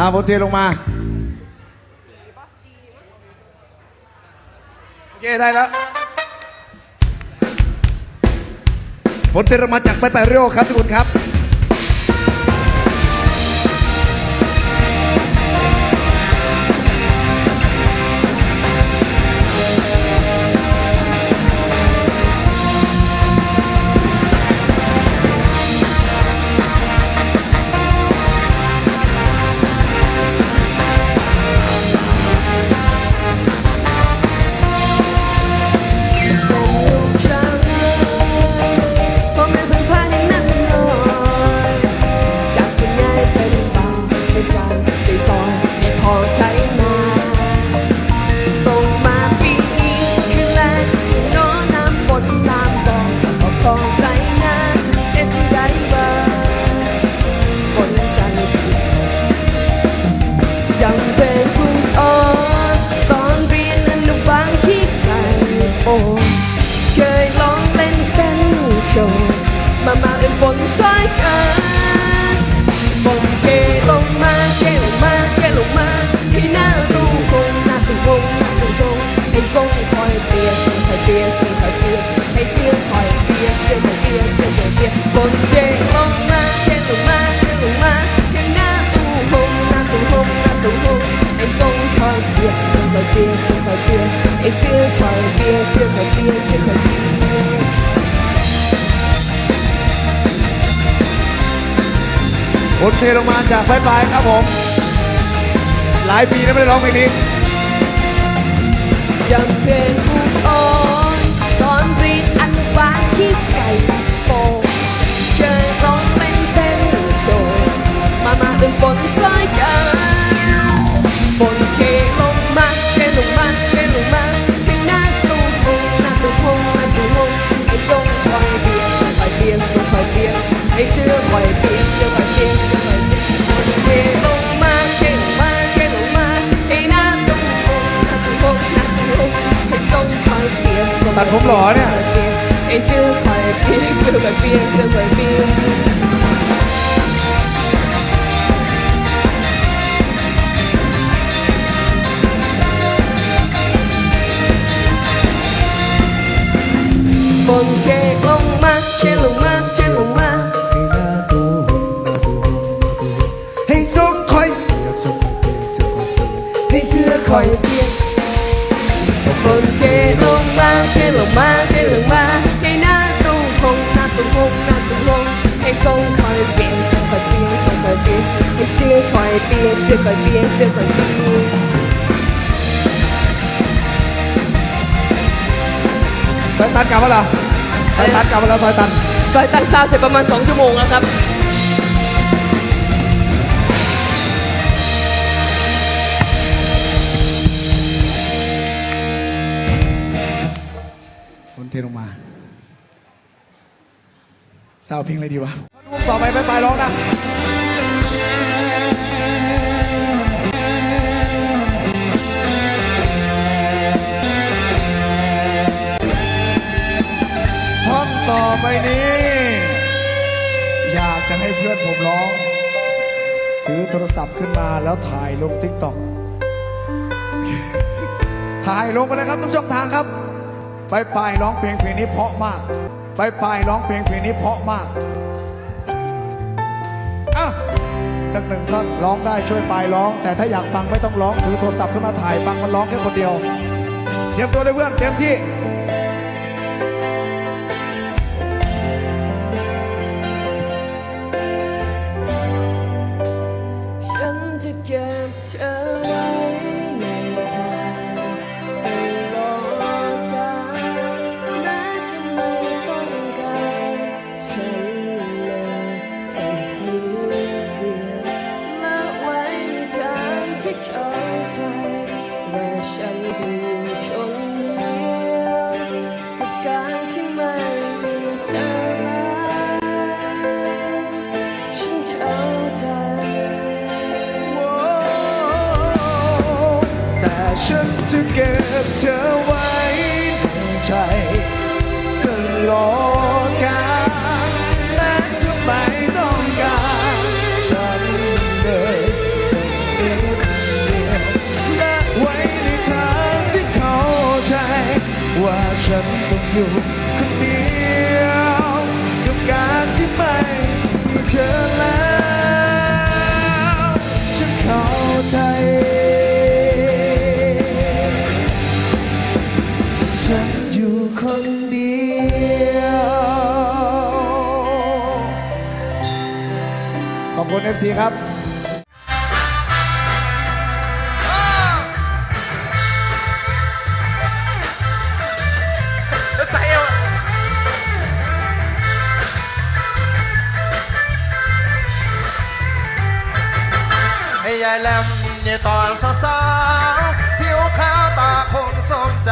อาบมเทลงมาโอเคได้แล้วผลเทลงมาจากไปไปเรียวครับทุกคนครับ feel so I feel I feel how I feel feel I feel feel I feel บทเพลงมาจากไฟไฟครับผม หลายปีแล้วไม่ได้ร้องเพลงนี้ 你燒佢邊，燒佢邊，燒佢邊。Con chê ông ma, chê lùng ma, chê lùng ma. Hãy giúp khỏi Hãy giúp khỏi Con chê ông ma, chê lùng ma, 輕鬆佢變，送佢變，送佢變，去燒佢變，燒佢變，燒佢變。使等咁啦，使等咁啦，使等。使等三十八蚊สองชั่วโมงแล้วครับคุณเทลงมา สาวเพลงอะไรดีวะต่อไปไปไปร้องนะท่อนต่อไปนี้ อยากจะให้เพื่อนผมร้อง ถือโทรศัพท์ขึ้นมาแล้วถ่ายลงติ๊กต็อกถ่ายลงไปเลยครับทุกช่องทางครับไปไปร้องเพลงเพลงนี้เพราะมาก ไปไปร้องเพลงเพลงนี้เพราะมากอะสักหนึ่งท่อนร้องได้ช่วยปายร้อง แต่ถ้าอยากฟังไม่ต้องร้องถือโทรศัพท์ขึ้นมาถ่ายฟังมันร้องแค่คนเดียว เตรียมตัวเลยเพื่อนเตรียมที่ เธอไว้ในใจตลอดกาลและทำไมต้องการฉันเลยสักนิเดียวและไว้ในทางที่เข้าใจ ว่าฉันต้องอยู่คนเดียวกับการที่ไม่มีเธอแล้ว ฉันเข้าใจ ขอบคุณ FC ครับแล้วใส่เอวให้ยายแหลมเนี่ยตอนสาวๆผิวขาวตาคงสมใจ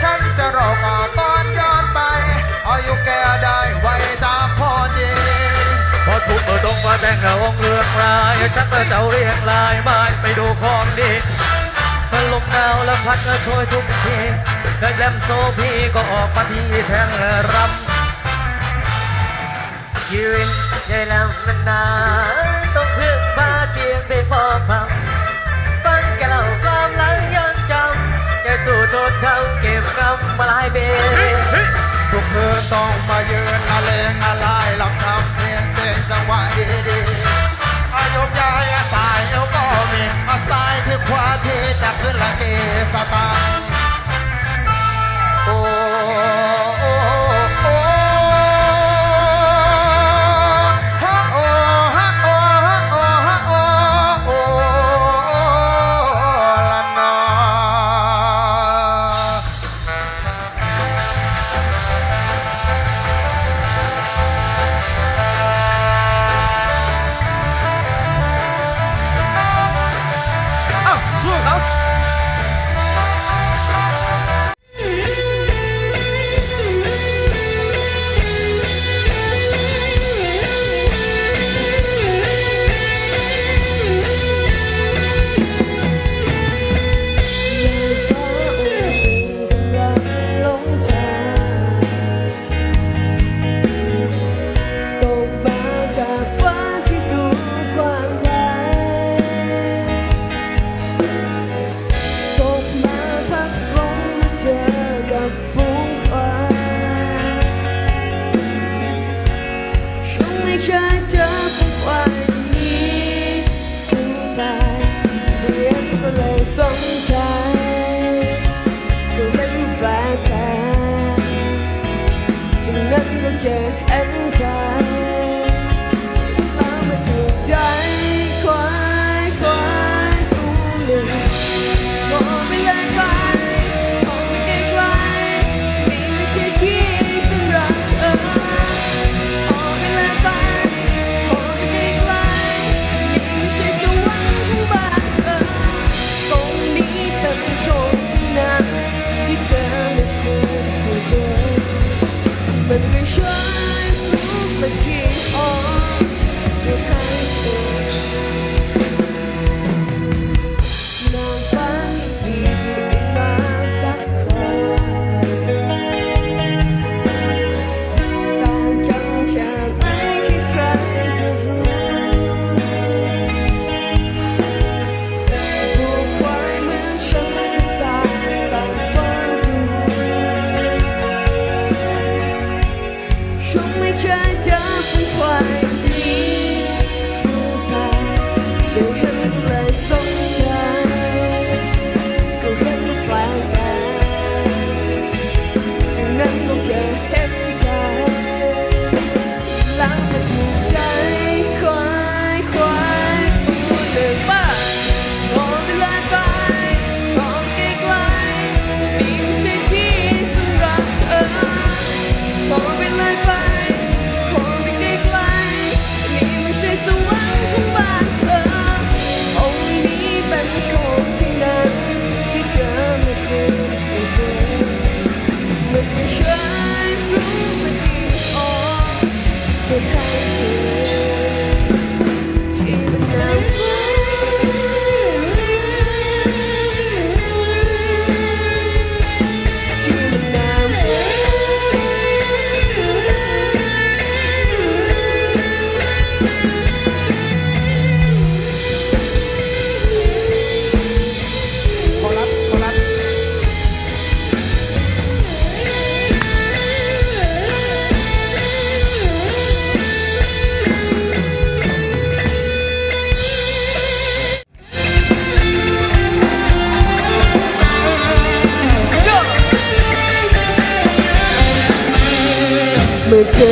ฉันจะรอก่อนตอนย้อนไปอายุแกได้ไว้จากพอดี พอถูกเปิดตรงมาแต่งกับองเรืองรายฉันก็จะเรียงลายไม้ไปดูของดีมันลมหนาวแล้วพัดก็ช่วยทุกทีเคยแลมโซพีก็ออกมาที่แทงรำยืนใหญ่แล้วนานต้องพึ่งพาเจียงไปพอพังปั้นแกเล่าความหลังยังจำแกสู่ทนเขาเก็บกำมาลายเบทุกคืนต้องมายืนละเลงอะไรลำ ขวาที่จะขึ้นละเกสตาโอ้ for the key. Oh, to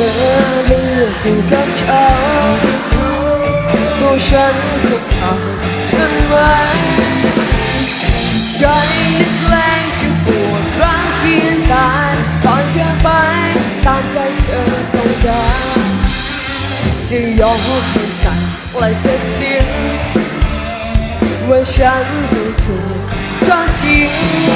อเธอได้เลือกอยู่กับเขาตัวฉันก็ขาดสั่นไหวใจนึกแรงจะปวดร้าวเจียนตายตอนเธอไปตามใจเธอต้องการจะยอมให้สั่นและตัดสินว่าฉันดูถูกเธอจริง